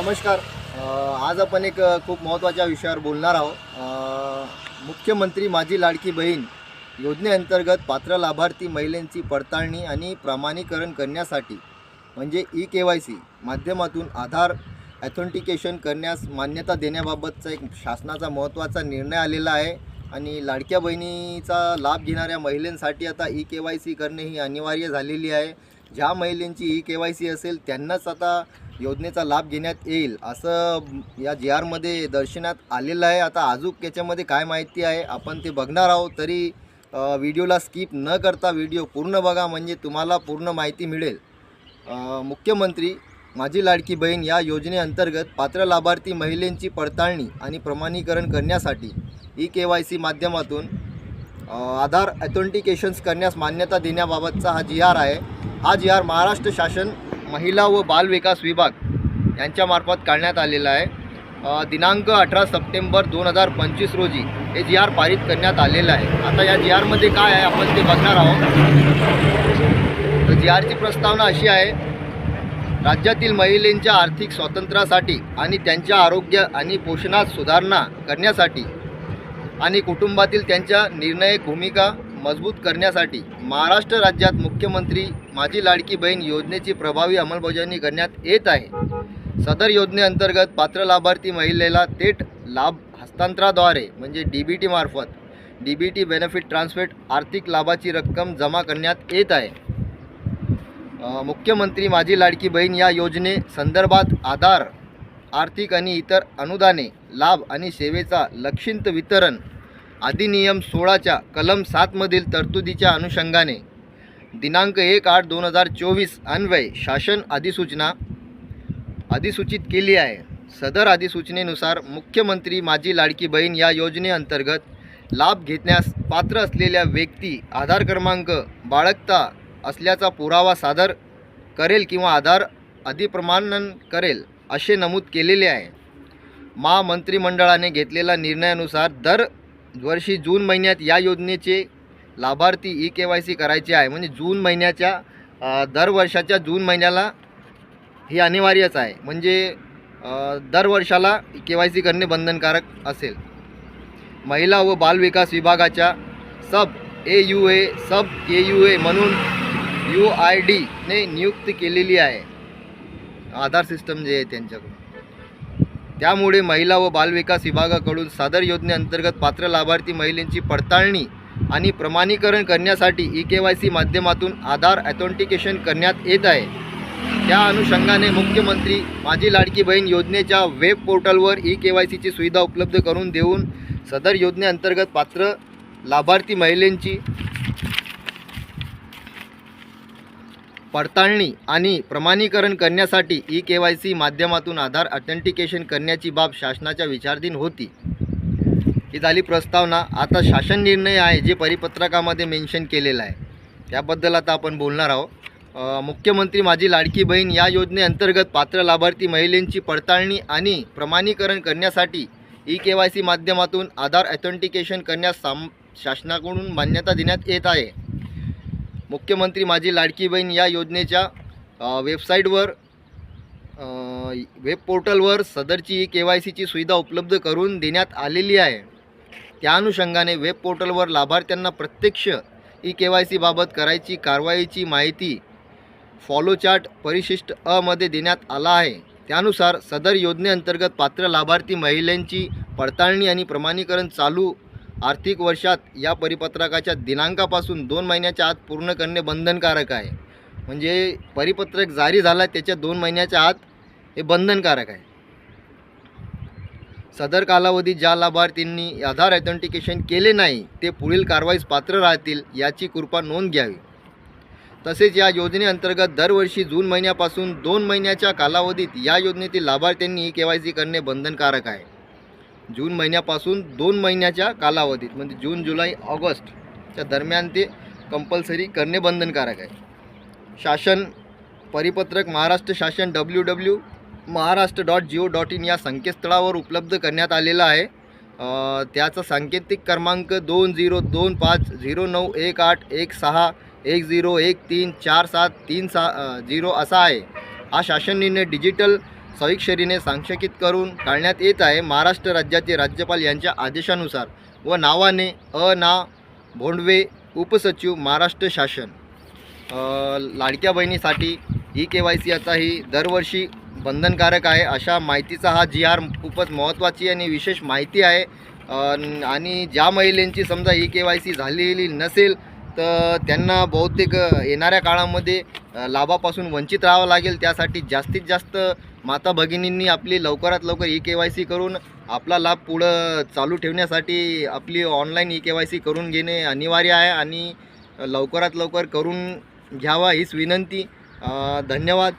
नमस्कार. आज आपण एक खूप महत्त्वाच्या विषयावर बोलणार आहोत. मुख्यमंत्री माझी लाडकी बहीण योजनेअंतर्गत पात्र लाभार्थी महिलांची पडताळणी आणि प्रमाणीकरण करण्यासाठी म्हणजे ई के वाय सी माध्यमातून आधार ॲथेंटिकेशन करण्यास मान्यता देण्याबाबतचा एक शासनाचा महत्त्वाचा निर्णय आलेला आहे. आणि लाडक्या बहिणीचा लाभ घेणाऱ्या महिलांसाठी आता ई के वाय सी करणे ही अनिवार्य झालेली आहे. ज्या महिलांची ई के वाय सी असेल त्यांनाच आता योजनेचा लाभ घेण्यात येईल असं या जी आरमध्ये दर्शनात आलेलं आहे. आता अजूक याच्यामध्ये काय माहिती आहे आपण ते बघणार आहोत. तरी व्हिडिओला स्किप न करता व्हिडिओ पूर्ण बघा म्हणजे तुम्हाला पूर्ण माहिती मिळेल. मुख्यमंत्री माझी लाडकी बहीण या योजनेअंतर्गत पात्र लाभार्थी महिलेंची पडताळणी आणि प्रमाणीकरण करण्यासाठी ई के वाय सी माध्यमातून आधार ॲथेंटिकेशन्स करण्यास मान्यता देण्याबाबतचा हा जी आर आहे. हा जी आर महाराष्ट्र शासन महिला व बालविकास विभाग यांच्यामार्फत काढण्यात आलेला आहे. दिनांक अठरा सप्टेंबर दोन हजार पंचवीस रोजी हे जी आर पारित करण्यात आलेलं आहे. आता या जी आरमध्ये काय आहे आपण ते बघणार आहोत. तर जी आरची प्रस्तावना अशी आहे राज्यातील महिलेंच्या आर्थिक स्वातंत्र्यासाठी आणि त्यांच्या आरोग्य आणि पोषणात सुधारणा करण्यासाठी आणि कुटुंबातील त्यांच्या निर्णायक भूमिका मजबूत करण्यासाठी महाराष्ट्र राज्यात मुख्यमंत्री माझी लाडकी बहीण योजनेची प्रभावी अंमलबजावणी करण्यात येत आहे. सदर योजनेअंतर्गत पात्र लाभार्थी महिलेला थेट लाभ हस्तांतराद्वारे म्हणजे D B टीमार्फत D B T benefit transfer आर्थिक लाभाची रक्कम जमा करण्यात येत आहे. मुख्यमंत्री माझी लाडकी बहीण या योजने संदर्भात आधार आर्थिक आणि इतर अनुदाने लाभ आणि सेवेचा लक्षित वितरण अधिनियम सोळाच्या कलम सातमधील तरतुदीच्या अनुषंगाने दिनांक एक आठ दोन हजार चोवीस अन्वय शासन अधिसूचना अधिसूचित केली आहे. सदर अधिसूचनेनुसार मुख्यमंत्री माझी लाडकी बहीण या योजनेअंतर्गत लाभ घेतण्यास पात्र असलेल्या व्यक्ती आधार क्रमांक बाळगता असल्याचा पुरावा सादर करेल किंवा आधार अधिप्रमाणन करेल असे नमूद केलेले आहे. महामंत्रिमंडळाने घेतलेल्या निर्णयानुसार दर वर्षी जून महिन्यात या योजनेचे लाभार्थी ई के वाय सी करायचे आहे. म्हणजे जून महिन्याच्या दरवर्षाच्या दर वर्षाच्या जून महिन्याला हे अनिवार्यच आहे. म्हणजे दरवर्षाला दर वर्षाला के वाय सी करणे बंधनकारक असेल. महिला व बालविकास विभागाच्या सब ए U A sub A U A म्हणून यू आय डीने नियुक्त केलेली आहे. आधार सिस्टम जे आहे त्यांच्याकडून. त्यामुळे महिला व बालविकास विभागाकडून सदर योजनेअंतर्गत पात्र लाभार्थी महिलेंची पडताळणी आणि प्रमाणीकरण करण्यासाठी ई के वाय सी माध्यमातून आधार ॲथेंटिकेशन करण्यात येत आहे. त्या अनुषंगाने मुख्यमंत्री माझी लाडकी बहीण योजनेच्या वेब पोर्टलवर ई के वाय सीची सुविधा उपलब्ध करून देऊन सदर योजनेअंतर्गत पात्र लाभार्थी महिलेंची पडताळणी आणि प्रमाणीकरण करण्यासाठी ई के वाय सी माध्यमातून आधार ऑथेंटिकेशन करण्याची बाब शासनाच्या विचारधीन होती. ही झाली प्रस्तावना. आता शासन निर्णय आहे जे परिपत्रकामध्ये मेन्शन केलेला आहे. त्याबद्दल आता आपण बोलणार आहोत. मुख्यमंत्री माझी लाडकी बहीण या योजनेअंतर्गत पात्र लाभार्थी महिलेंची पडताळणी आणि प्रमाणीकरण करण्यासाठी ई के वाय सी माध्यमातून आधार ऑथेंटिकेशन करण्यास साम शासनाकडून मान्यता देण्यात येत आहे. मुख्यमंत्री माझी लाडकी बहीण या योजनेच्या वेबसाईटवर वेब पोर्टलवर सदरची ई के वाय सीची सुविधा उपलब्ध करून देण्यात आलेली आहे. त्या अनुषंगाने वेब पोर्टलवर लाभार्थ्यांना प्रत्यक्ष ई के वाय सीबाबत करायची कारवाईची माहिती फॉलो चार्ट परिशिष्ट अमध्ये देण्यात आला आहे. त्यानुसार सदर योजनेअंतर्गत पात्र लाभार्थी महिलांची पडताळणी आणि प्रमाणीकरण चालू आर्थिक वर्षात या परिपत्रकाच्या दिनांकापासून दोन महिन्याच्या आत पूर्ण करणे बंधनकारक आहे. म्हणजे परिपत्रक जारी झाला त्याच्या दोन महिन्याच्या आत हे बंधनकारक आहे. सदर कालावधीत ज्या लाभार्थींनी आधार ऑथेंटिकेशन केले नाही ते पुढील कारवाईस पात्र राहतील याची कृपा नोंद घ्यावी. तसेच या योजनेअंतर्गत दरवर्षी जून महिन्यापासून दोन महिन्याच्या कालावधीत या योजनेतील लाभार्थ्यांनी ई के वाय सी करणे बंधनकारक आहे. जून महिन्यापासून दोन महिन्याच्या कालावधीत म्हणजे जून जुलै ऑगस्टच्या दरम्यान ते कंपल्सरी करणे बंधनकारक आहे. शासन परिपत्रक महाराष्ट्र शासन W W Maharashtra dot G O dot in या संकेतस्थळावर उपलब्ध करण्यात आलेला आहे. त्याचा सांकेतिक क्रमांक दोन झिरो दोन पाच झिरो नऊ एक आठ एक सहा एक झिरो एक तीन चार सात तीन सहा झिरो असा आहे. हा शासन निर्णय डिजिटल सविक्षरीने सांक्षकित करून काढण्यात येत आहे महाराष्ट्र राज्याचे राज्यपाल यांच्या आदेशानुसार व नावाने अ ना भोंडवे उपसचिव महाराष्ट्र शासन. लाडक्या बहिणीसाठी ई के वाय सी आता ही दरवर्षी बंधनकारक आहे अशा माहितीचा हा जी आर खूपच महत्त्वाची आणि विशेष माहिती आहे. आणि ज्या महिलेंची समजा ई के वाय सी झालेली नसेल तर त्यांना बहुतेक येणाऱ्या काळामध्ये लाभापासून वंचित राहावं लागेल. त्यासाठी जास्तीत जास्त माता भगिनींनी आपली लवकरात लवकर ई के वाय सी करून आपला लाभ पुढं चालू ठेवण्यासाठी आपली online e K Y C करून घेणे अनिवार्य आहे आणि लवकरात लवकर करून घ्यावा हीच विनंती. धन्यवाद.